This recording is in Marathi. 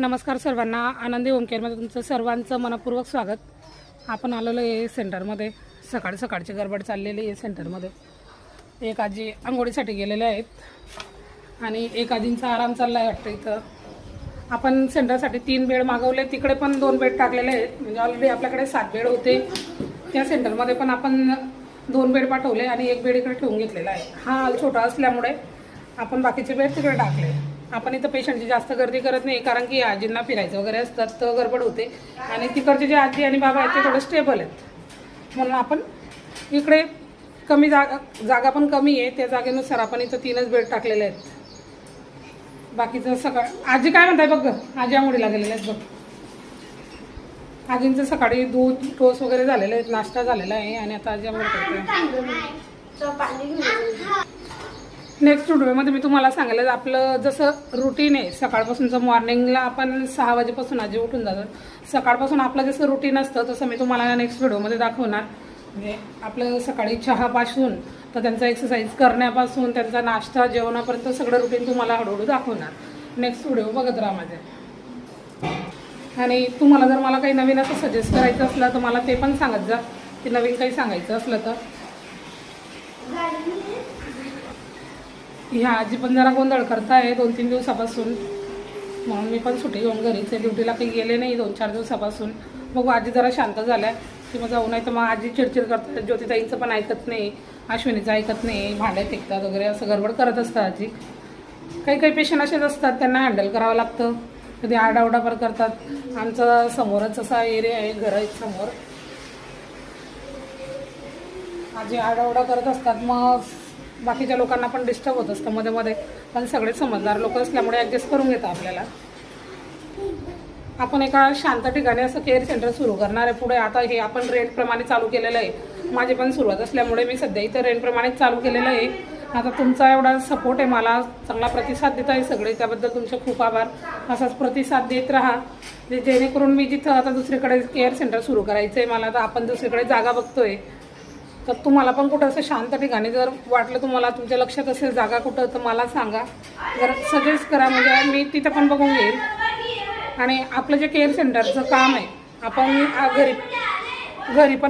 नमस्कार सर्वांना. आनंदी ओमकेअरमध्ये तुमचं सर्वांचं मनपूर्वक स्वागत. आपण आलेलो आहे सेंटरमध्ये. सकाळी सकाळची गडबड चाललेली आहे सेंटरमध्ये. एक आजी आंघोळीसाठी गेलेले आहेत. आणि एक आजींचा आराम चालला आहे वाटतं इथं. आपण सेंटरसाठी तीन बेड मागवले. तिकडे पण दोन बेड टाकलेले आहेत. म्हणजे ऑलरेडी आपल्याकडे सात बेड होते. त्या सेंटरमध्ये पण आपण दोन बेड पाठवले आणि एक बेड इकडे ठेवून घेतलेला आहे. हा हॉल छोटा असल्यामुळे आपण बाकीचे बेड तिकडे टाकले. आपण इथं पेशंटची जास्त गर्दी करत नाही कारण की आजींना फिरायचं वगैरे असतात तर गडबड होते. आणि तिकडचे जे आजी आणि बाबा आहेत ते थोडं स्टेबल आहेत. म्हणून आपण इकडे कमी जागा जागा पण कमी आहे त्या जागेनुसार आपण इथं तीनच बेड टाकलेले आहेत. बाकीचं सकाळ आजी काय म्हणताय बघ आजी आंघोळीला गेलेले आहेत बघ. आजींचं सकाळी दूध टोस वगैरे झालेलं आहेत नाश्ता झालेला आहे आणि आता आजी आंघोळ करते. नेक्स्ट व्हिडिओमध्ये मी तुम्हाला सांगायला आपलं जसं रुटीन आहे सकाळपासूनचं मॉर्निंगला आपण सहा वाजेपासून आजी उठून जातो. सकाळपासून आपलं जसं रुटीन असतं तसं मी तुम्हाला नेक्स्ट व्हिडिओमध्ये दाखवणार. म्हणजे आपलं सकाळी चहापासून तर त्यांचा एक्सरसाइज करण्यापासून त्यांचा नाश्ता जेवणापर्यंत सगळं रुटीन तुम्हाला हळूहळू दाखवणार. नेक्स्ट व्हिडिओ बघत राहा माझे. आणि तुम्हाला जर मला काही नवीन असं सजेस्ट करायचं असलं तर मला ते पण सांगत जा. की नवीन काही सांगायचं असलं तर. ह्या आजी पण जरा गोंधळ करताय दोन तीन दिवसापासून. म्हणून मी पण सुट्टी घेऊन घरीच आहे. ड्युटीला काही गेले नाही दोन चार दिवसापासून. मग आजी जरा शांत झाल्या. की मग जाऊ नाही तर मग आजी चिडचिड करतात. ज्योतिताईंचं पण ऐकत नाही अश्विनीचं ऐकत नाही भांडे फेकतात वगैरे असं गडबड करत असतात आजी. काही काही पेशंट असेच असतात त्यांना हँडल करावं लागतं. कधी आडावडापर पण करतात. आमचा समोरच असा एरिया आहे घर आहे समोर. आजी आडावडा करत असतात. मग बाकीच्या लोकांना पण डिस्टर्ब होत असतं. मध्ये मध्ये पण सगळे समजदार लोक असल्यामुळे ॲडजस्ट करून घेतात आपल्याला. आपण एका शांत ठिकाणी असं केअर सेंटर सुरू करणार आहे. पुढे आता हे आपण रेंटप्रमाणे चालू केलेलं आहे. माझी पण सुरुवात असल्यामुळे मी सध्या इथं रेंटप्रमाणेच चालू केलेलं आहे. आता तुमचा एवढा सपोर्ट आहे मला. चांगला प्रतिसाद देत आहे सगळे. त्याबद्दल तुमचे खूप आभार. असाच प्रतिसाद देत राहा. जेणेकरून मी जिथं आता दुसरीकडे केअर सेंटर सुरू करायचं आहे मला तर आपण दुसरीकडे जागा बघतोय. तर तुम्हाला पण कुठं असं शांत ठिकाणी जर वाटलं तुम्हाला तुमच्या लक्षात असेल जागा कुठं तर मला सांगा. जर सजेस्ट करा म्हणजे मी तिथं पण बघून घेईल. आणि आपलं जे केअर सेंटरचं काम आहे आपण आ, घरी घरी पण